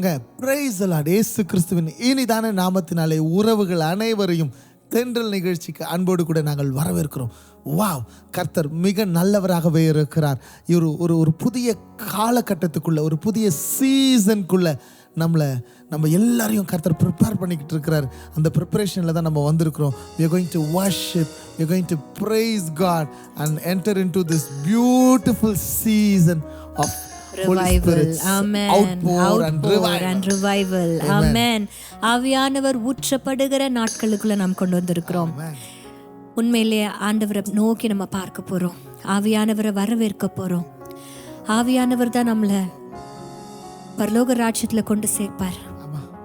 வாங்க. பிரைஸ் ஏசு கிறிஸ்துவின் இனிதான நாமத்தினாலே உறவுகள் அனைவரையும் தென்றல் நிகழ்ச்சிக்கு அன்போடு கூட நாங்கள் வரவேற்கிறோம். வாவ் கர்த்தர் மிக நல்லவராகவே இருக்கிறார். இவர் ஒரு ஒரு புதிய காலகட்டத்துக்குள்ள ஒரு புதிய சீசனுக்குள்ள நம்மளை நம்ம எல்லாரையும் கர்த்தர் ப்ரிப்பேர் பண்ணிக்கிட்டு இருக்கிறார். அந்த ப்ரிப்பரேஷனில் தான் நம்ம வந்திருக்கிறோம். You going to worship you going to praise God and enter into this beautiful season of revival. Amen. outpour and Outpour revival. and revival. amen. ஆவியானவர் ஊற்றப்படுகிற நாட்களுக்குள்ள நாம் கொண்டு வந்திருக்கிறோம். உண்மையிலேயே ஆண்டவரை நோக்கி நம்ம பார்க்க போறோம். ஆவியானவரை வரவேற்க போறோம். ஆவியானவர் தான் நம்மளை பரலோக ராஜ்யத்துல கொண்டு சேர்ப்பார். ஆமா.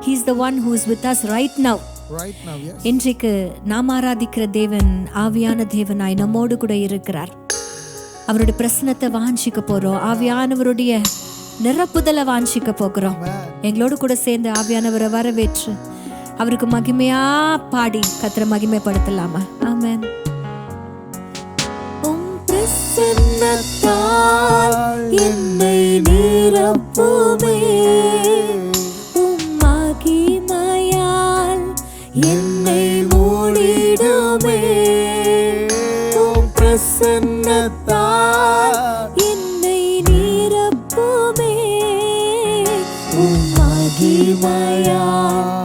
He's the one who is with us right now Right now, yes. இன்றைக்கு நாம் ஆராதிக்கிற தேவன் ஆவியான தேவனாய் நம்மோடு கூட இருக்கிறார். அவருடைய பிரசனத்தை வாஞ்சிக்க போறோம். ஆவியானவருடைய நிரப்புதலை வாஞ்சிக்க போகிறோம். எங்களோடு கூட சேர்ந்து ஆவியானவரை வரவேற்று அவருக்கு மகிமையா பாடி கத்திர மகிமைப்படுத்தலாமா? ஆமென். உம் என்னை நிரப்புமே. உம் மகிமையால் என்னை மூடிடுமே. பிரசன்னத்தால் என்னை நிரப்புமே. உம் மகிமையால்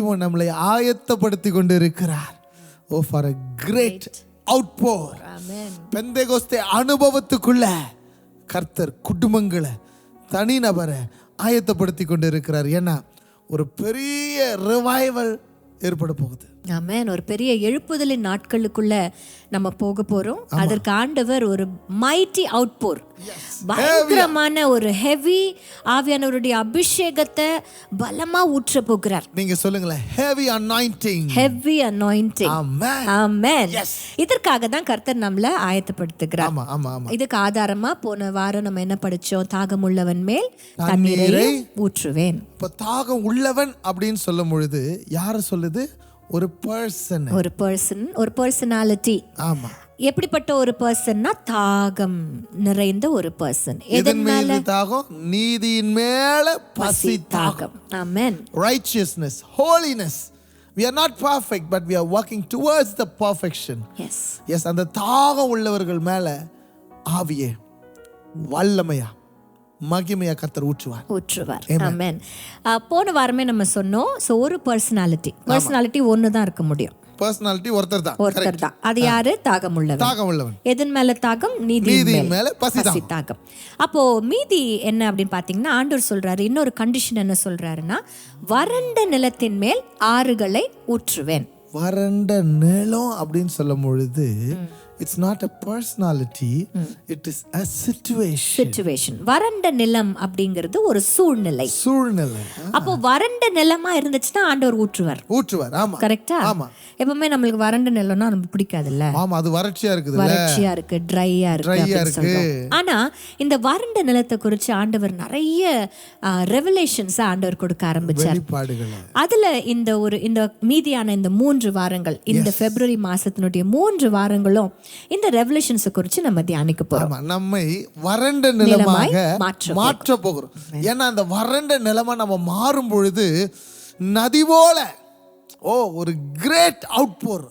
தெய்வம் நம்மளை ஆயத்தப்படுத்தி கொண்டு இருக்கிறார் ஓ for a great outpour amen Pentecost அனுபவத்துக்குள்ள கர்த்தர் குடும்பங்களை தனிநபரை ஆயத்தப்படுத்தி கொண்டு இருக்கிறார் ஏன்னா ஒரு பெரிய ரிவைவல் ஏற்பட போகுது. ஆமென். ஒரு பெரிய எழுப்புதலின் நாட்களுக்குள்ள நம்ம போக போறோம். அதற்கு ஆண்டவர் ஒரு மைட்டி அவுட்போர் பயங்கரமான ஒரு ஹெவி ஆவியானவருடைய அபிஷேகத்தை பலமா ஊற்ற போகிறார். நீங்க சொல்லுங்களேன் heavy anointing heavy anointing amen amen. இதற்காக தான் கர்த்தர் நம்மள ஆயத்தப்படுத்துகிறார். ஆமா ஆமா ஆமா. இதுக்கு ஆதாரமா போன வாரம் நம்ம என்ன படிச்சோம்? தாகமுள்ளவன் மேல் தண்ணீரை தண்ணீரை ஊற்றுவேன். இப்போ தாகம் உள்ளவன் அப்படின்னு சொல்லும் பொழுது யாரை சொல்லுது? ஒரு பர்சன் ஒரு பர்சன் ஒரு பர்சனாலிட்டி ஆமா. எப்படிப்பட்ட ஒரு பர்சன்னா தாகம் நிறைந்த ஒரு பர்சன் எதன் மீது தாகம்? நீதியின் மேல பசி தாகம். Amen righteousness holiness. We are not perfect but we are working towards the perfection. Yes yes அந்த தாகம் உள்ளவர்கள் மேல ஆவியே வல்லமையா மகிமையா கர்த்தர் ஊற்றுவார். ஊற்றுவார். ஆமென் போன வாரமே நம்ம சொன்னோம் ஸோ ஒரு பர்சனாலிட்டி பர்சனாலிட்டி ஒன்று தான் இருக்க முடியும். பர்சனாலிட்டி ஒருத்தர் தான். ஒருத்தர் தான் அது யாரு? தாகமுள்ளவர். தாகம் உள்ளவன் எதன் மேல தாகம்? நீதி மேல. பசி தாகம் அப்போ மீதி என்ன அப்படின்னு பாத்தீங்கன்னா ஆண்டவர் சொல்றாரு இன்னொரு கண்டிஷன் என்ன சொல்றாருன்னா வறண்ட நிலத்தின் மேல் ஆறுகளை ஊற்றுவேன். வறண்ட நிலம் அப்படின்னு சொல்லும் பொழுது it's not a personality it is a situation situation வறண்ட நிலம் அப்படிங்கிறது ஒரு சூழ்நிலை. சூழ்நிலை. அப்போ வறண்ட நிலமா இருந்துச்சுன்னா ஆண்டவர் ஊற்றுவார். ஊற்றுவார். ஆமா. கரெக்டா ஆமா. எப்பவுமே நம்மளுக்கு வறண்ட நிலம்னா நமக்கு பிடிக்காதுல்ல? ஆமா அது வறட்சியா இருக்குது வறட்சியா இருக்கு ட்ரையா இருக்கு. ஆனா இந்த வறண்ட நிலத்தை குறித்து ஆண்டவர் நிறைய ரெவலேஷன்ஸ் ஆண்டவர் கொடுக்க ஆரம்பிச்சார். அதுல இந்த ஒரு இந்த மீதியான இந்த மூன்று வாரங்கள் இந்த பிப்ரவரி மாசத்தினுடைய மூன்று வாரங்களும் இந்த ரெவலேஷன்ஸை குறித்து நம்ம தியானிக்க போறோம். ஆமா நம்மை வறண்ட நிலமாக மாற்ற போகிறோம். ஏன்னா அந்த வறண்ட நிலமா நம்ம மாறும் பொழுது நதி போல ஓ ஒரு கிரேட் அவுட் போர்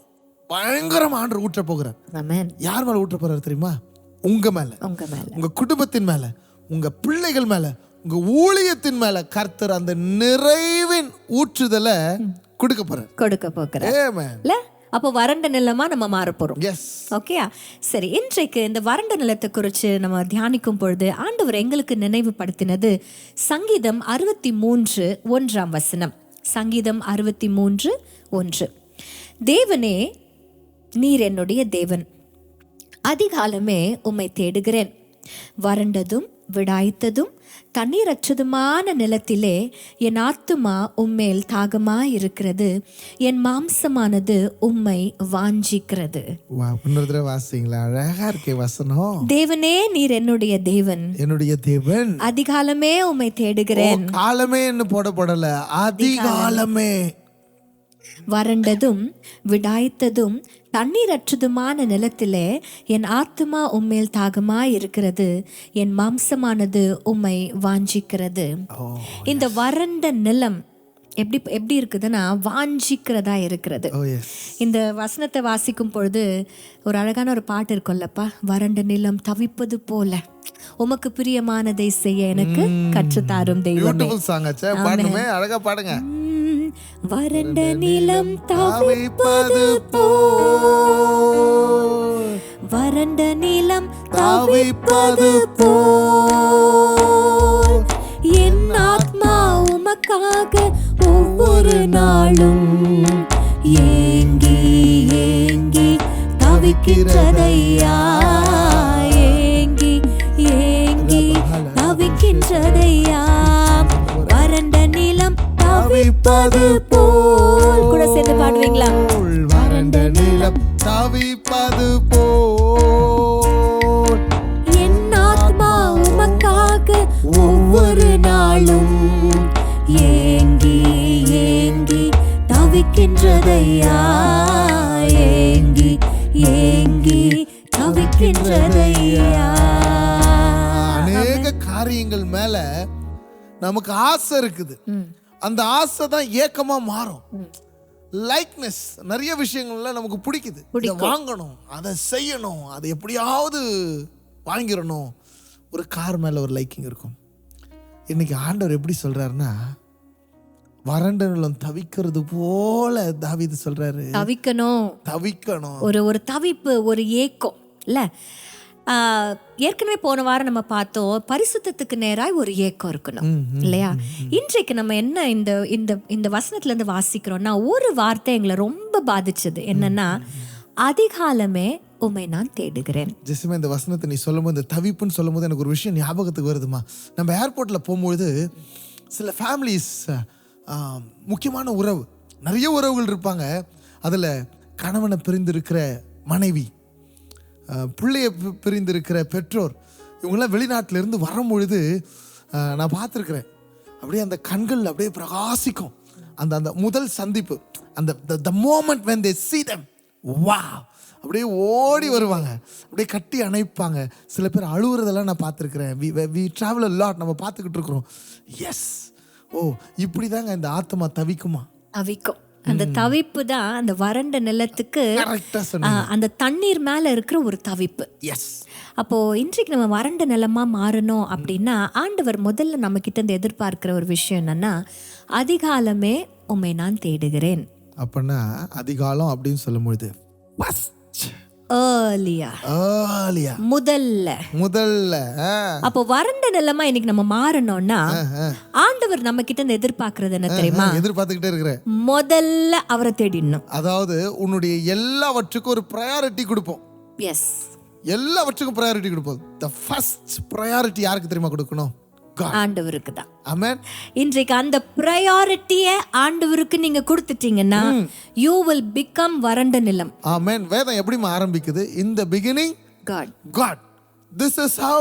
பயங்கரம் ஆண்டு ஊற்ற போகிறார். யார் மேல ஊற்ற போறாரு தெரியுமா? உங்க மேல. உங்க மேல. உங்க குடும்பத்தின் மேல உங்க பிள்ளைகள் மேல உங்க ஊழியத்தின் மேல கர்த்தர் அந்த நிறைவின் ஊற்றுதலை கொடுக்க போறார். கொடுக்க போகிறார். அப்போ வறண்ட நிலமா நம்ம மாற போறோம் எஸ் ஓகேயா சரி இன்றைக்கு இந்த வறண்ட நிலத்தை குறித்து நம்ம தியானிக்கும் பொழுது ஆண்டவர் எங்களுக்கு நினைவுபடுத்தினது சங்கீதம் அறுபத்தி மூன்று ஒன்றாம் வசனம். சங்கீதம் அறுபத்தி மூன்று ஒன்று. தேவனே நீர் என்னுடைய தேவன். அதிகாலமே உம்மை தேடுகிறேன். வறண்டதும் விடாய்த்ததும் தண்ணீரற்றதுமான நிலத்திலே என் ஆத்துமா உம்மேல் தாகமாயிருக்கிறது. என் மாம்சமானது உம்மை வாஞ்சிக்கிறது. வாசிங்களா. அழகா இருக்கே வசனம். தேவனே நீர் என்னுடைய தேவன். என்னுடைய தேவன். அதிகாலமே உம்மை தேடுகிறேன். காலமே என்ன போடப்படல. அதிகாலமே. வறண்டதும் விடாய்த்ததும் தண்ணீரற்றதுமான நிலத்திலே என் ஆத்துமா உம்மேல் தாகமாய் இருக்கிறது என் மாம்சமானது உம்மை வாஞ்சிக்கிறது. ஓ இந்த வறண்ட நிலம் எப்படி எப்படி இருக்குதுன்னா வாஞ்சிக்கிறதா இருக்கிறது. எஸ் இந்த வசனத்தை வாசிக்கும் பொழுது ஒரு அழகான ஒரு பாட்டு இருக்கும்லப்பா வறண்ட நிலம் தவிப்பது போல உமக்கு பிரியமானதை செய்ய எனக்கு கற்றுத்தாரும் தெய்வமே. அழகா பாடுங்க. வறண்ட நிலம் தவிப்பது வறண்ட நிலம் தவிப்பது போல் என் எனக்காக ஒவ்வொரு நாளும் ஏங்கி ஏங்கி தவிக்கின்றதையா ஏங்கி ஏங்கி தவிக்கின்றதையா வறண்ட நிலம் தவிப்பது போல் நமக்கு ஆசை இருக்குது. அந்த ஆசை தான் ஏக்கமா மாறும். லைக்னஸ் நிறைய விஷயங்கள்ல நமக்கு பிடிக்குது. இதை வாங்கணும் அதை செய்யணும் அதை எப்படியாவது வாங்கிடணும். ஒரு கார் மேல ஒரு லைக்கிங் இருக்கும். இன்னைக்கு ஆண்டவர் எப்படி சொல்றாருன்னா வறண்ட நிலம் தவிக்கிறது போல தாவீது சொல்றாரு. தவிக்கணும். தவிக்கணும். ஒரு ஒரு தவிப்பு ஒரு ஏக்கம் இல்ல? ஏற்கனவே போன வாரம் நம்ம பார்த்தோம் பரிசுத்தத்துக்கு நேராய் ஒரு ஏக்கம் இருக்கணும் இல்லையா? இன்றைக்கு நம்ம என்ன இந்த இந்த இந்த வசனத்துல இருந்து வாசிக்கிறோம்னா ஒரு வார்த்தை எங்களை ரொம்ப பாதிச்சது. என்னன்னா அதிகாலமே உம்மை நான் தேடுகிறேன். ஜெசிமா இந்த வசனத்தை நீ சொல்லும்போது இந்த தவிப்புன்னு சொல்லும்போது எனக்கு ஒரு விஷயம் ஞாபகத்துக்கு வருதுமா நம்ம ஏர்போர்ட்டில் போகும்பொழுது சில ஃபேமிலிஸ் முக்கியமான உறவு நிறைய உறவுகள் இருப்பாங்க. அதில் கணவனை பிரிந்திருக்கிற மனைவி பிள்ளையை பிரிந்திருக்கிற பெற்றோர் இவங்கெல்லாம் வெளிநாட்டிலேருந்து வரும்பொழுது நான் பார்த்துருக்குறேன். அப்படியே அந்த கண்கள் அப்படியே பிரகாசிக்கும். அந்த அந்த முதல் சந்திப்பு அந்த த மோமெண்ட் வென் தே சீ தம் வா அப்படியே ஓடி வருவாங்க. அப்படியே கட்டி அணைப்பாங்க. சில பேர் அழுகுறதெல்லாம் நான் பார்த்துருக்குறேன். வி வி ட்ராவல் லாட் நம்ம பார்த்துக்கிட்டு இருக்கிறோம். எஸ் ஓ இப்படி தாங்க இந்த ஆத்மா தவிக்குமா? தவிக்கும். அந்த தவிப்பு தான் அந்த வறண்ட நிலத்துக்கு அந்த தண்ணீர் மேல இருக்கிற ஒரு தவிப்பு. எஸ் அப்போ இன்றைக்கு நம்ம வறண்ட நிலமா மாறணும் அப்படின்னா ஆண்டவர் முதல்ல நம்ம கிட்ட இருந்து எதிர்பார்க்கிற ஒரு விஷயம் என்னன்னா அதிகாலமே உம்மை நான் தேடுகிறேன். அப்படின்னா அதிகாலம் அப்படின்னு சொல்லும்பொழுது ஏர்லியா ஏர்லியா முதல்ல. முதல்ல அப்போ வறண்ட நிலமா இன்னைக்கு நம்ம மாறணும்னா ஆண்டவர் நம்ம கிட்ட இருந்து எதிர்பார்க்கறது என்ன தெரியுமா? எதிர்பார்த்துக்கிட்டே இருக்கிற. முதல்ல அவரை தேடிடணும். அதாவது உன்னுடைய எல்லாவற்றுக்கும் ஒரு ப்ரையாரிட்டி கொடுப்போம். எஸ் எல்லாவற்றுக்கும் ப்ரையாரிட்டி கொடுப்போம். த ஃபர்ஸ்ட் ப்ரையாரிட்டி யாருக்கு தெரியுமா கொடுக்கணும். ஆண்டவருக்கு தான் இன்றைக்கு அந்த ப்ரையாரிட்டியை ஆண்டவருக்கு நீங்க கொடுத்துட்டீங்கன்னா யூ வில் பிகம் வறண்ட நிலம் ஆமென் வேதம் எப்படிமா ஆரம்பிக்குது the beginning God God. This is how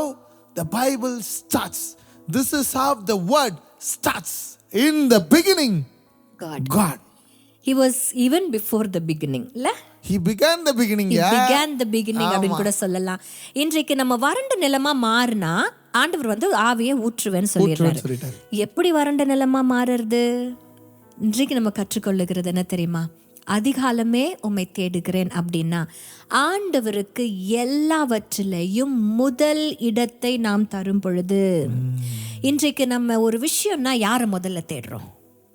the Bible starts. This is how the word starts. In the beginning, God God. He was even before the beginning இல்ல He began the beginning. Yeah. Began the beginning அப்படின்னு கூட சொல்லலாம் இன்றைக்கு நம்ம வறண்ட நிலமா மாறினா ஆண்டவர் வந்து ஆவியை ஊற்றுவேன்னு சொல்லிடுறாரு. எப்படி வறண்ட நிலமா மாறுறது? இன்றைக்கு நம்ம கற்றுக்கொள்ளுகிறது என்ன தெரியுமா? அதிகாலமே உம்மை தேடுகிறேன் அப்படின்னா ஆண்டவருக்கு எல்லாவற்றிலையும் முதல் இடத்தை நாம் தரும் பொழுது. இன்றைக்கு நம்ம ஒரு விஷயம்னா யாரை முதல்ல தேடுறோம்?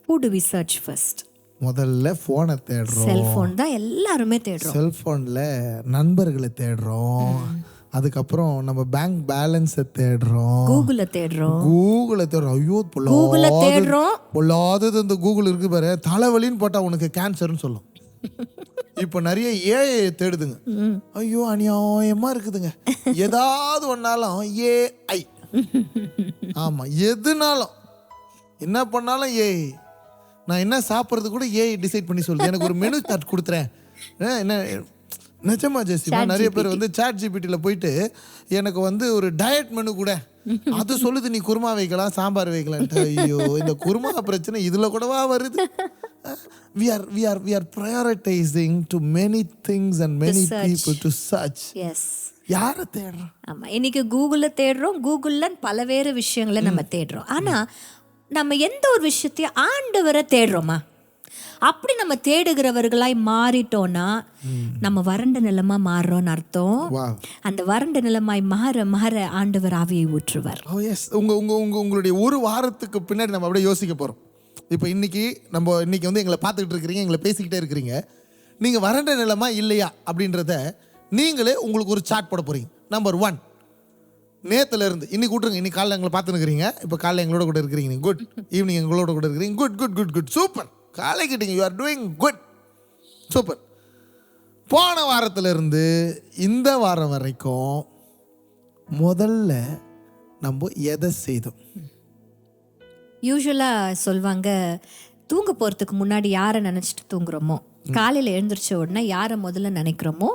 Who do we search first? முதல்ல போனை தேடுறோம். செல்போன் தான் எல்லாருமே தேடுறோம். செல்போன்ல நண்பர்களை தேடுறோம். அதுக்கப்புறம் நம்ம பேங்க் பேலன்ஸை தேடுறோம். கூகுள தேடுறோம். கூகுளை தேடுறோம். ஐயோ கூகுள தேடுறோம். பொல்லாதது இந்த கூகுள் இருக்கு பாரு. தலைவலின்னு போட்டா உனக்கு கேன்சர்னு சொல்லும். இப்போ நிறைய ஏஐ தேடுதுங்க. ஐயோ அநியாயமா இருக்குதுங்க. ஏதாவது ஒன்னாலும் ஏஐ ஆமா எதுனாலும். என்ன பண்ணாலும் ஏஐ நான் என்ன சாப்பிட்றது கூட ஏஐ டிசைட் பண்ணி சொல்லுது எனக்கு ஒரு மெனு சார்ட் கொடுத்துறேன். என்ன நிஜமா ஜெசிமா நிறைய பேர் வந்து சாட் ஜிபிடியில் போயிட்டு எனக்கு வந்து ஒரு டயட் மெனு கூட. அது சொல்லுது நீ குருமா வைக்கலாம் சாம்பார் வைக்கலான்ட்டு ஐயோ இந்த குருமா பிரச்சனை இதுல கூடவா வருது? We are we are we are prioritising too many things and many people to church yes யாரை தேடுறோம்? ஆமா இன்னைக்கு கூகுள்ல தேடுறோம் கூகுள்ல பலவேறு விஷயங்களை நம்ம தேடுறோம். ஆனா நம்ம எந்த ஒரு விஷயத்தையும் ஆண்டவரை தேடுறோமா? அப்படி நம்ம தேடுகிறவர்களாய் மாறிட்டோம்னா நம்ம வறண்ட நிலமா மாறுறோம்னு அர்த்தம். அந்த வறண்ட நிலமாய் மாற மாற ஆண்டவர் ஆவியை ஊற்றுவார். ஓ எஸ் உங்க உங்க உங்க உங்களுடைய ஒரு வாரத்துக்கு பின்னாடி நம்ம அப்படியே யோசிக்க போறோம். இப்போ இன்னைக்கு நம்ம இன்னைக்கு வந்து எங்களை பார்த்துக்கிட்டு இருக்கிறீங்க எங்களை பேசிக்கிட்டே இருக்கிறீங்க. நீங்க வறண்ட நிலமா இல்லையா அப்படின்றத நீங்களே உங்களுக்கு ஒரு சாட் போட போறீங்க. நம்பர் ஒன் நேத்துல இருந்து இன்னைக்கு விட்ருங்க இன்னைக்கு காலைல எங்களை பார்த்துருக்கிறீங்க இப்போ காலைல எங்களோட கூட இருக்கிறீங்க. குட் ஈவினிங் எங்களோட கூட இருக்கிறீங்க. Good good good good super காலை கிட்டீங்க you are doing good super போன வாரத்துல இருந்து இந்த வாரம் வரைக்கும் முதல்ல நம்ம எதை செய்தோம்? யூஸ்வலா சொல்வாங்க தூங்க போறதுக்கு முன்னாடி யாரை நினைச்சிட்டு தூங்குறோமோ? காலையில எழுந்திரிச்ச உடனே யாரை முதல்ல நினைக்கிறோமோ?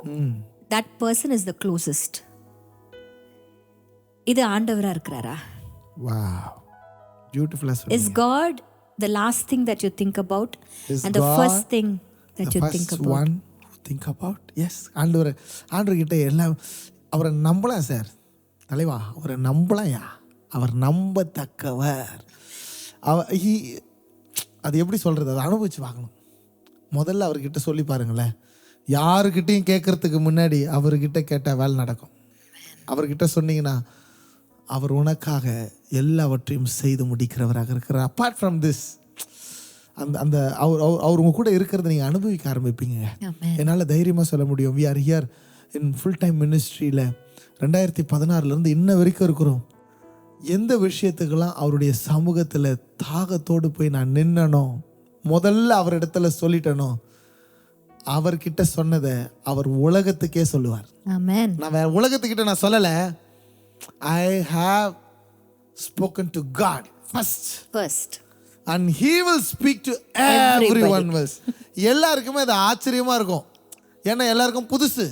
That person is the closest இது ஆண்டவரா இருக்கிறாரா? வா பியூட்டிஃபுல்லாக is God the last thing that you think about Is and the God first thing that you think first one think about yes ஆண்டவர் ஆண்டவர்கிட்ட எல்லாம் அவரை நம்பலாம் சார் தலைவா அவரை நம்பலாம்யா அவர் நம்பத்தக்கவர். அவ he அது எப்படி சொல்கிறது அதை அனுபவிச்சு வாங்கணும் முதல்ல அவர்கிட்ட சொல்லி பாருங்களேன். யாருக்கிட்டையும் கேட்கறதுக்கு முன்னாடி அவர்கிட்ட கேட்டால் வேலை நடக்கும். அவர்கிட்ட சொன்னீங்கன்னா அவர் உனக்காக எல்லாவற்றையும் செய்து முடிக்கிறவராக இருக்கிறார். அப்பார்ட் ஃப்ரம் திஸ் அந்த அந்த அவர் அவர் உங்க கூட இருக்கிறத நீங்கள் அனுபவிக்க ஆரம்பிப்பீங்க. என்னால் தைரியமாக சொல்ல முடியும். We are here in full time மினிஸ்ட்ரியில் ரெண்டாயிரத்தி பதினாறுலேருந்து இன்ன வரைக்கும் இருக்கிறோம். எந்த விஷயத்துக்கெல்லாம் அவருடைய சமூகத்தில் தாகத்தோடு போய் நான் நின்னனோ முதல்ல அவர் இடத்துல சொல்லிட்டனோ அவர்கிட்ட சொன்னதை அவர் உலகத்துக்கே சொல்லுவார். நான் உலகத்துக்கிட்ட நான் சொல்லலை. I have spoken to God first first and he will speak to everyone Wells எல்லாருக்குமே அது ஆச்சரியமா இருக்கும். ஏன்னா எல்லாருக்கும் புதுசு.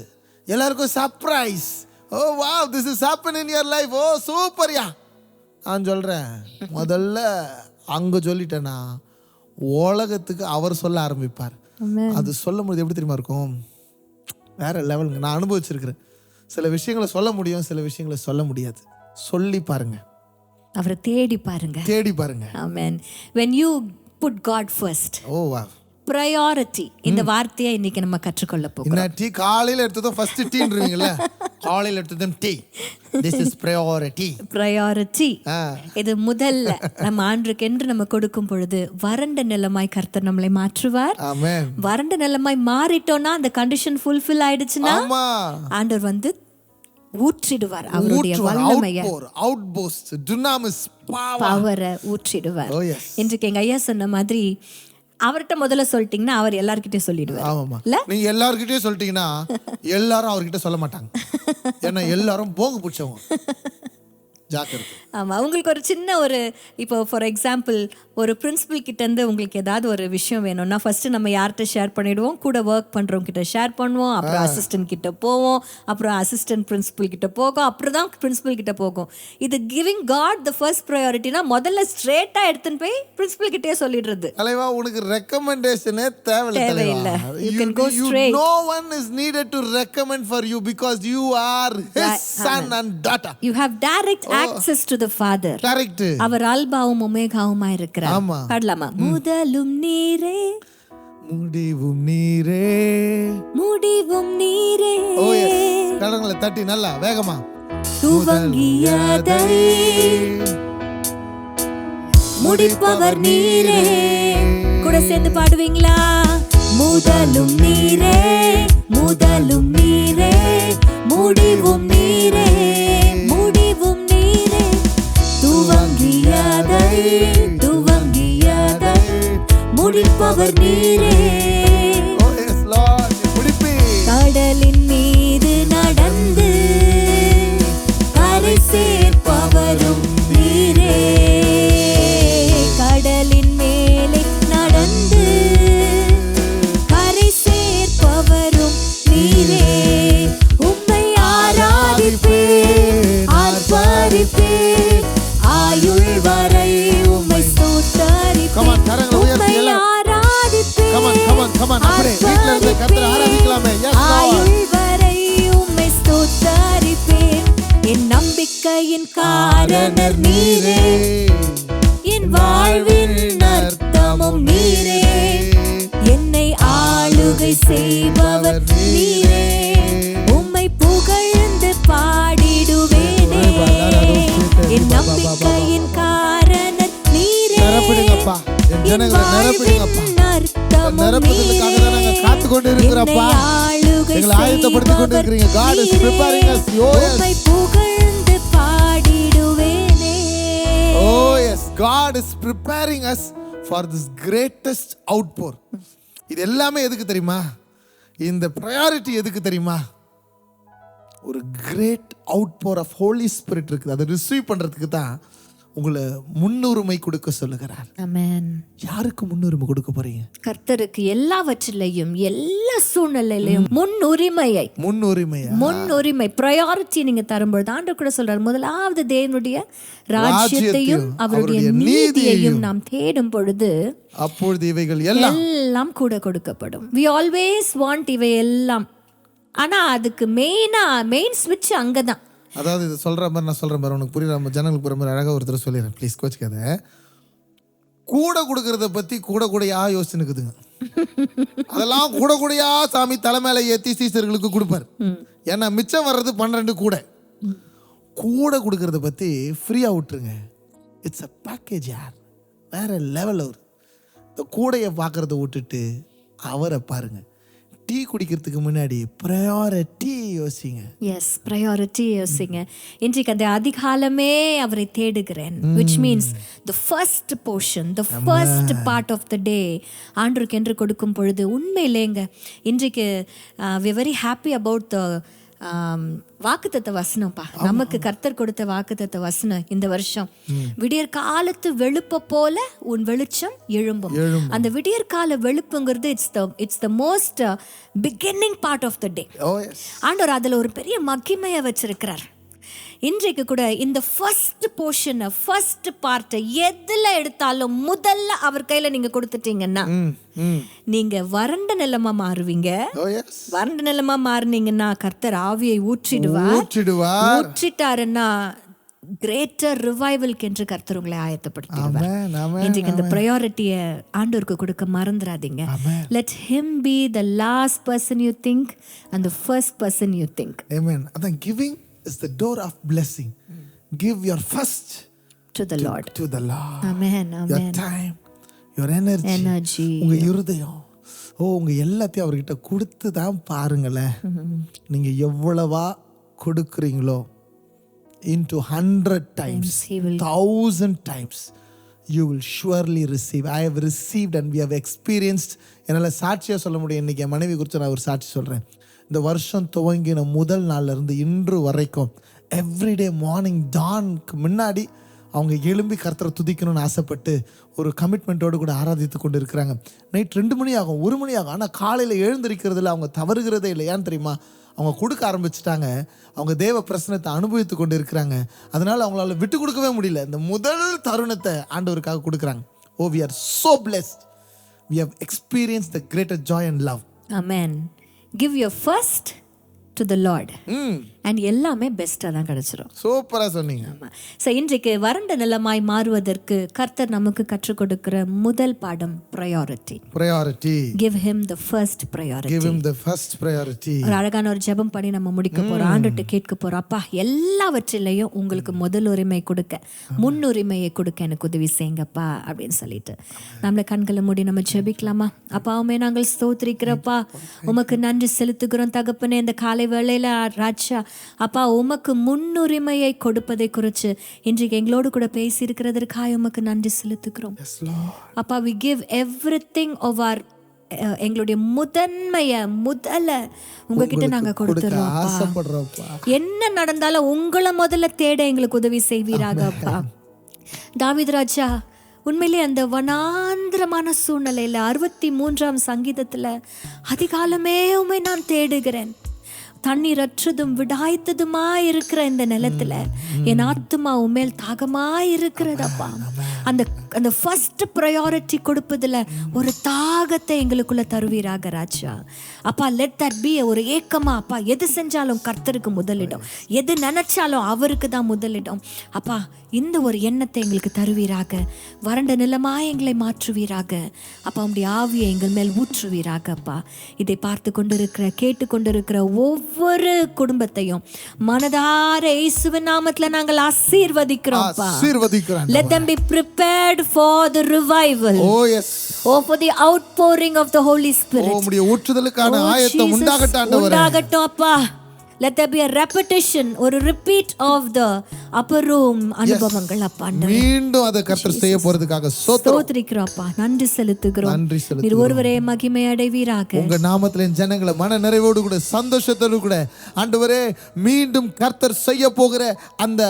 எல்லாருக்கும் surprise oh wow this is happen in your life oh சூப்பர்யா நான் சொல்கிறேன் முதல்ல அங்கே சொல்லிட்டேனா உலகத்துக்கு அவர் சொல்ல ஆரம்பிப்பார். அது சொல்லும் போது எப்படி தெரியுமா இருக்கும்? வேற லெவலுங்க நான் அனுபவிச்சிருக்கிறேன். சில விஷயங்களை சொல்ல முடியும் சில விஷயங்களை சொல்ல முடியாது. சொல்லி பாருங்க. அவரை தேடி பாருங்க. தேடி பாருங்க. ஆமென் when you put god first ஓ வா. ப்ரையாரிட்டி இந்த வார்த்தையை இன்னைக்கு நம்ம கற்றுக்கொள்ள போகிறோம். டீ காலையில எடுத்ததும் ஃபர்ஸ்ட் டீன்றீங்கல்ல? காலையில எடுத்ததும் tea this is priority priority இது முதல்ல நம்ம ஆண்டுக்கென்று நம்ம கொடுக்கும் பொழுது வறண்ட நிலமாய் கர்த்தர் நம்மளை மாற்றுவார். வறண்ட நிலமாய் மாறிட்டோம்னா அந்த கண்டிஷன் ஃபுல்ஃபில் ஆயிடுச்சுன்னா ஆண்டவர் வந்து ஊற்றிடுவார் அவருடைய வல்லமைய. அவுட் அவுட் போஸ்ட் டுனாமிஸ் பவர் ஊற்றிடுவார். எஸ் இன்றைக்கு எங்க ஐயா சொன்ன மாதிரி அவர்கிட்ட முதல்ல சொல்லிட்டீங்கன்னா அவர் எல்லார்கிட்டயும் சொல்லிடுவார். ஆமாமா இல்ல? நீங்க எல்லார்கிட்டயும் சொல்லிட்டீங்கன்னா எல்லாரும் அவர்கிட்ட சொல்ல மாட்டாங்க. ஏன்னா எல்லாரும் போங்க பிடிச்சவங்க. ஜாக்கிரதை. ஆமா உங்களுக்கு ஒரு சின்ன ஒரு இப்போ ஃபார் எக்ஸாம்பிள் ஒரு பிரின்சிபல் கிட்ட இருந்து உங்களுக்கு ஏதாவது ஒரு விஷயம் வேணும்னா ஃபர்ஸ்ட் நம்ம யார்கிட்ட ஷேர் பண்ணிடுவோம்? கூட ஒர்க் பண்றவங்க கிட்ட ஷேர் பண்ணுவோம் அப்புறம் அசிஸ்டன்ட் கிட்ட போவோம் அப்புறம் அசிஸ்டன்ட் பிரின்சிபல் கிட்ட போகும் அப்புறம் தான் பிரின்சிபல் கிட்ட போகும். இது கிவிங் காட் த ஃபர்ஸ்ட் ப்ரையாரிட்டினா முதல்ல ஸ்ட்ரெயிட்டா எடுத்துன்னு போய் பிரின்சிபல் கிட்டே சொல்லிடுறது. தலைவா உனக்கு ரெக்கமெண்டேஷனே தேவையில்ல You can go straight. no one is needed to recommend for you because you are his son and daughter. You have direct access to the Father correct. அவர் ஆல்பாவும் ஒமேகாவுமா இருக்கிறார். ஆமா. பாடலாமா? முதலும் நீரே. முடிவும் நீரே. முடிவும் நீரே. ஓ எஸ் கடங்களை தட்டி நல்லா வேகமா. துவங்கியதை. முடிப்பவர் நீரே. கூட சேர்ந்து பாடுவீங்களா? முதலும் நீரே. முதலும் நீரே. முடிவும் நீரே. துவங்கியதை துவங்கியதை முடிப்பவர் நீரே. முடிப்பி. கடலின் மீது நடந்து கரை on. அப்படியே வீட்ல இருந்து கர்த்தரை ஆராதிக்கலாமே. ஆயுள் வரை உம்மை ஸ்தோத்தரிப்பேன். என் நம்பிக்கையின் காரணர் நீரே. என் வாழ்வின் அர்த்தமும் நீரே. என்னை ஆளுகை செய்பவர் நீரே. உம்மை புகழ்ந்து பாடிடுவேனே. என் நம்பிக்கையின் காரணர் நீரே. நிரப்பிடுங்கப்பா. என் ஜனங்களை நிரப்பிடுங்கப்பா. நிரப்புதலுக்காக தான் நாங்க. காத்து கொண்டு இருக்கிறப்பா. எங்களை கொண்டு இருக்கிறீங்க. புகழ்ந்து பாடிடுவேனே. ஓ yes God is preparing us for this greatest outpour இது எல்லாமே எதுக்கு தெரியுமா? இந்த ப்ரையாரிட்டி எதுக்கு தெரியுமா? ஒரு great outpour of Holy Spirit இருக்குது. அதை ரிசீவ் பண்ணுறதுக்கு தான் உங்களை முன்னுரிமை கொடுக்க சொல்லுகிறார். யாருக்கு முன்னுரிமை கொடுக்க போறீங்க? கர்த்தருக்கு எல்லாவற்றிலையும் எல்லா சூழ்நிலையிலையும் முன்னுரிமையை. முன்னுரிமையா? முன்னுரிமை ப்ரையாரிட்டி நீங்க தரும்பொழுது ஆண்டு கூட சொல்றாரு முதலாவது தேவனுடைய ராஜ்யத்தையும் அவருடைய நீதியையும் நாம் தேடும் பொழுது அப்பொழுது இவைகள் எல்லாம் எல்லாம் கூட கொடுக்கப்படும். வி ஆல்வேஸ் வாண்ட் இவை எல்லாம் ஆனா அதுக்கு மெயினா மெயின் ஸ்விட்ச் அங்கதான். அதாவது இது சொல்கிற மாதிரி நான் சொல்கிற மாதிரி உனக்கு புரியுற மாதிரி ஜனங்களுக்கு புரியுற மாதிரி அழகாக ஒருத்தர் சொல்லிடுறேன். ப்ளீஸ் கோச்சிக்காத. கூட கொடுக்கறத பற்றி கூட கூடயா யோசிச்சுனுக்குதுங்க அதெல்லாம் கூட கூடையா சாமி தலைமையில ஏத்தி சீசர்களுக்கு கொடுப்பார். ஏன்னா மிச்சம் வர்றது பன்னெண்டு கூட. கூட கொடுக்கறத பத்தி ஃப்ரீயா விட்டுருங்க. இட்ஸ் அ பேக்கேஜ் யார்? வேற லெவல் அவர். இந்த கூடையை பார்க்கறத விட்டுட்டு அவரை பாருங்கள் டீ குடிக்கிறதுக்கு முன்னாடி ப்ரையாரிட்டி யோசிங்க. எஸ் ப்ரையாரிட்டி யோசிங்க. இன்றைக்கு அந்த அதிகாலமே அவரை தேடுகிறேன் which means the first portion the first part of the day ஆண்டருக்கு என்று கொடுக்கும் பொழுது உண்மையிலேங்க இன்றைக்கு we very happy about the வாக்குத்தத்த வசனம்ப்பா. நமக்கு கர்த்தர் கொடுத்த வாக்குத்தத்த வசனம் இந்த வருஷம். விடியற் காலத்து வெளுப்ப போல உன் வெளிச்சம் எழும்பும். அந்த விடியற் கால வெளுப்புங்கிறது it's the it's the most beginning part of the day ஆண்டவர் அதுல ஒரு பெரிய மகிமையை வச்சிருக்கிறார். இன்றைக்கு கூட இந்த ஃபர்ஸ்ட் போர்ஷனை ஃபர்ஸ்ட் பார்ட்டை எதுல எடுத்தாலும் முதல்ல அவர் கையில நீங்க கொடுத்துட்டீங்கன்னா நீங்க வறண்ட நிலமா மாறுவீங்க. எஸ் வறண்ட நிலமா மாறுனீங்கன்னா கர்த்தர் ஆவியை ஊற்றிடுவார். ஊற்றிட்டாருன்னா கிரேட்டர் ரிவைவல்க்கு என்று கர்த்தர் உங்களை ஆயத்தப்படுத்திடுவார். இன்றைக்கு இந்த ப்ரையாரிட்டியை ஆண்டவருக்கு கொடுக்க மறந்துடாதீங்க let him be the last person you think and the first person you think. அதான் giving is the door of blessing. Give your first to the Lord to the Lord. Amen Your amen time, your energy, energy உங்க இருதயம் ஓ உங்க எல்லாத்தையும் அவர்கிட்ட கொடுத்து தான் பாருங்களேன் நீங்க எவ்வளவா கொடுக்குறீங்களோ into hundred times will thousand times you will surely receive i have received and we have experienced என்னால் சாட்சியாக சொல்ல முடியும் இன்னைக்கு என் மனைவி குறித்து நான் ஒரு சாட்சி சொல்கிறேன் இந்த வருஷம் துவங்கின முதல் நாள்ல இருந்து இன்று வரைக்கும் எவ்ரிடே மார்னிங் டான்க்கு முன்னாடி அவங்க எழும்பி கருத்தரை துதிக்கணும்னு ஆசைப்பட்டு ஒரு கமிட்மெண்ட்டோடு கூட ஆராதித்து கொண்டு இருக்கிறாங்க நைட் ரெண்டு மணி ஆகும் ஒரு மணி ஆகும். ஆனால் காலையில் எழுந்திருக்கிறதுல அவங்க தவறுகிறதே இல்லை ஏன்னு தெரியுமா? அவங்க கொடுக்க ஆரம்பிச்சிட்டாங்க. அவங்க தேவ பிரசனத்தை அனுபவித்து கொண்டு இருக்கிறாங்க அதனால் அவங்களால விட்டு கொடுக்கவே முடியல. இந்த முதல் தருணத்தை ஆண்டவருக்காக கொடுக்குறாங்க. ஓ we are so blessed we have experience the greater joy and love amen give your first to the Lord and எல்லாமே பெஸ்ட்டாக தான் கிடச்சிரும். சூப்பராக சொன்னீங்க. ஆமாம் ஸோ இன்றைக்கு வறண்ட நிலமாய் மாறுவதற்கு கர்த்தர் நமக்கு கற்றுக் கொடுக்கிற முதல் பாடம் priority priority give him the first priority give him the first priority. ஒரு அழகான ஒரு ஜெபம் பண்ணி நம்ம முடிக்க போறோம். ஆண்டுட்டு கேட்க போறோம். அப்பா எல்லாவற்றிலையும் உங்களுக்கு முதல் உரிமை கொடுக்க முன்னுரிமையை கொடுக்க எனக்கு உதவி செய்யுங்கப்பா அப்படின்னு சொல்லிட்டு. நம்மள கண்களை மூடி நம்ம ஜெபிக்கலாமா? அப்பாவுமே நாங்கள் ஸ்தோத்திரிக்கிறப்பா உமக்கு நன்றி செலுத்துகிறோம் தகப்பனே. இந்த காலை வேளையில ராஜா அப்பா உமக்கு முன்னுரிமையை கொடுப்பதை குறித்து இன்றைக்கு எங்களோடு கூட பேசி இருக்கிறதற்காக உமக்கு நன்றி செலுத்துகிறோம். அப்பா we give everything our எங்களுடைய முதன்மைய முதல்ல உங்ககிட்ட நாங்க கொடுத்துறோம் என்ன நடந்தாலும் உங்களை முதல்ல தேட எங்களுக்கு உதவி செய்வீராக அப்பா. தாவீது ராஜா உண்மையிலே அந்த வனாந்திரமான சூழ்நிலையில அறுபத்தி மூன்றாம் சங்கீதத்துல அதிகாலமே உமை நான் தேடுகிறேன். தண்ணீர் அற்றதும் விடாய்த்ததுமா இருக்கிற இந்த நிலத்துல என் ஆத்துமா உமேல் தாகமா இருக்கிறதப்பா அந்த அந்த ஃபர்ஸ்ட் ப்ரையாரிட்டி கொடுப்பதுல ஒரு தாகத்தை எங்களுக்குள்ள தருவீராக ராஜா. அப்பா லெட் தட் பி ஒரு ஏக்கமா அப்பா எது செஞ்சாலும் கர்த்தருக்கு முதலிடம். எது நினைச்சாலும் அவருக்கு தான் முதலிடம். அப்பா இந்த ஒரு எண்ணத்தை எங்களுக்கு தருவீராக. வறண்ட நிலமா எங்களை மாற்றுவீராக. அப்பா உங்களுடைய ஆவியை எங்கள் மேல் ஊற்றுவீராக அப்பா. இதை பார்த்து கொண்டிருக்கிற கேட்டு கொண்டிருக்கிற ஒவ்வொரு குடும்பத்தையும் மனதார இயேசுவின் நாமத்துல நாங்கள் ஆசீர்வதிக்கிறோம் அப்பா. ஆசீர்வதிக்கிறான் Let them be prepared for the revival. Oh yes Oh, for the outpouring of the Holy Spirit. உம்முடைய ஊற்றுதலுக்கான Oh, ஆயத்தம் உண்டாகட்டும் ஆண்டவரே. உண்டாகட்டும் அப்பா. Let there be a repetition ஒரு repeat of the upper room அனுபவங்கள் அப்பா மீண்டும் அதை கர்த்தர் செய்ய போறதுக்காக ஸ்தோத்திரிக்கிறோம் அப்பா. நன்றி செலுத்துகிறோம். நன்றி செலுத்து நீர் ஒருவரே மகிமை அடைவீராக. உங்க நாமத்துல ஜனங்களை மன நிறைவோடு கூட சந்தோஷத்தோடு கூட ஆண்டவரே மீண்டும் கர்த்தர் செய்ய போகிற அந்த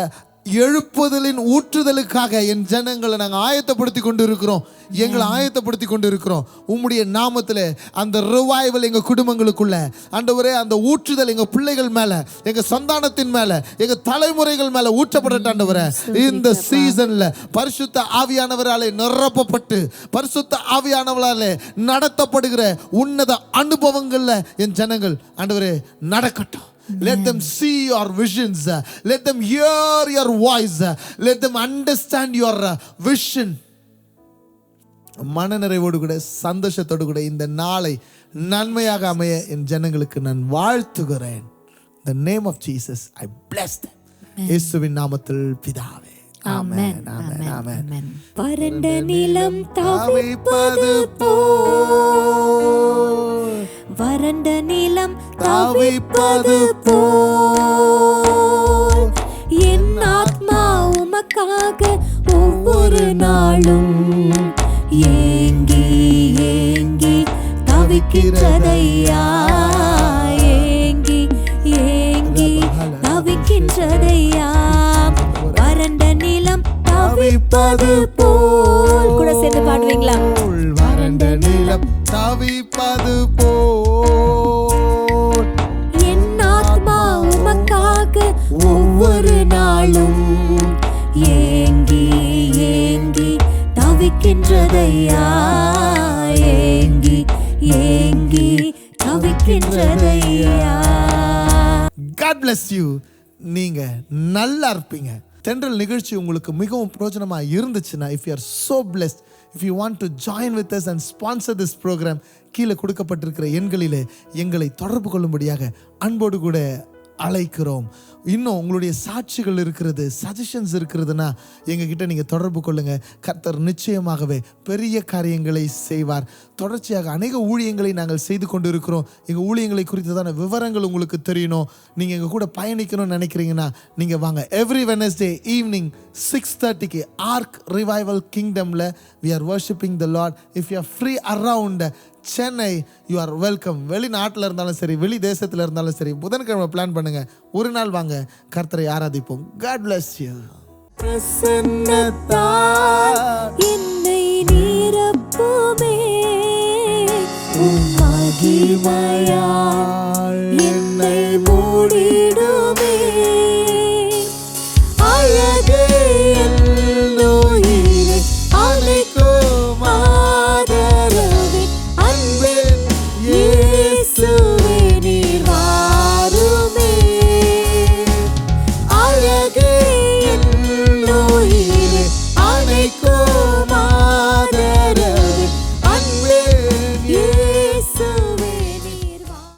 எழுப்புதலின் ஊற்றுதலுக்காக என் ஜனங்களை நாங்கள் ஆயத்தப்படுத்தி கொண்டு இருக்கிறோம் எங்களை ஆயத்தப்படுத்தி கொண்டு இருக்கிறோம் உம்முடைய நாமத்தில் அந்த ரிவைவல் எங்க குடும்பங்களுக்குள்ள ஆண்டவரே அந்த ஊற்றுதல் எங்க பிள்ளைகள் மேல எங்க சந்தானத்தின் மேல எங்க தலைமுறைகள் மேல ஊற்றப்படட்டும் ஆண்டவரே. இந்த சீசன்ல பரிசுத்த ஆவியானவராலே நிரப்பப்பட்டு பரிசுத்த ஆவியானவராலே நடத்தப்படுகிற உன்னத அனுபவங்கள்ல என் ஜனங்கள் ஆண்டவரே நடக்கட்டும். Let them see your visions. Let them hear your voice. Let them understand your uh, vision. மனநிறைவோடு கூட சந்தோஷத்தோடு கூட இந்த நாளை நன்மையாக அமைய என் ஜனங்களுக்கு நான் வாழ்த்துகிறேன் the name of Jesus I bless them இயேசுவின் நாமத்தில் பிதாவே வறண்ட நிலம் தவிப்பது போல் வறண்ட நிலம் தவிப்பது போல். என் ஆத்மா உமக்காக ஒவ்வொரு நாளும் ஏங்கி ஏங்கி தவிக்கின்றதையா ஏங்கி ஏங்கி தவிக்கின்றதையா வறண்ட நிலம் தவிப்பது போல். கூட சேர்ந்து பாடுவீங்களா? வறண்ட நிலம் தவிப்பது போல் என் ஆத்மா உமக்காக ஒவ்வொரு நாளும் ஏங்கி ஏங்கி தவிக்கின்றதையா? ஏங்கி ஏங்கி தவிக்கின்றதையா? காட் யூ நீங்க நல்லா இருப்பீங்க. தென்றல் நிகழ்ச்சி உங்களுக்கு மிகவும் பிரோஜனமாக இருந்துச்சுன்னா if you are so blessed if you want to join with us and sponsor this programme கீழே கொடுக்கப்பட்டிருக்கிற எண்களிலே எங்களை தொடர்பு கொள்ளும்படியாக அன்போடு கூட அழைக்கிறோம். இன்னும் உங்களுடைய சாட்சிகள் இருக்கிறது சஜஷன்ஸ் இருக்கிறதுனா எங்ககிட்ட நீங்கள் தொடர்பு கொள்ளுங்கள் கர்த்தர் நிச்சயமாகவே பெரிய காரியங்களை செய்வார். தொடர்ச்சியாக அநேக ஊழியங்களை நாங்கள் செய்து கொண்டு இருக்கிறோம் எங்கள் ஊழியங்களை குறித்ததான விவரங்கள் உங்களுக்கு தெரியணும். நீங்கள் எங்கள் கூட பயணிக்கணும்னு நினைக்கிறீங்கன்னா நீங்கள் வாங்க. எவ்ரி வெனஸ்டே ஈவினிங் சிக்ஸ் தேர்ட்டிக்கு arc revival கிங்டமில் we are worshipping the Lord if you are free around Chennai you are welcome வெளிநாட்டில் இருந்தாலும் சரி வெளி தேசத்தில் இருந்தாலும் சரி புதன்கிழமை பிளான் பண்ணுங்க. ஒரு நாள் வாங்க கர்த்தரை ஆராதிப்போம். காட் பிளஸ் யூ பிரசன்னதா என்னை நீரப்புமே. உம் மகிமையால் என்னை மூடி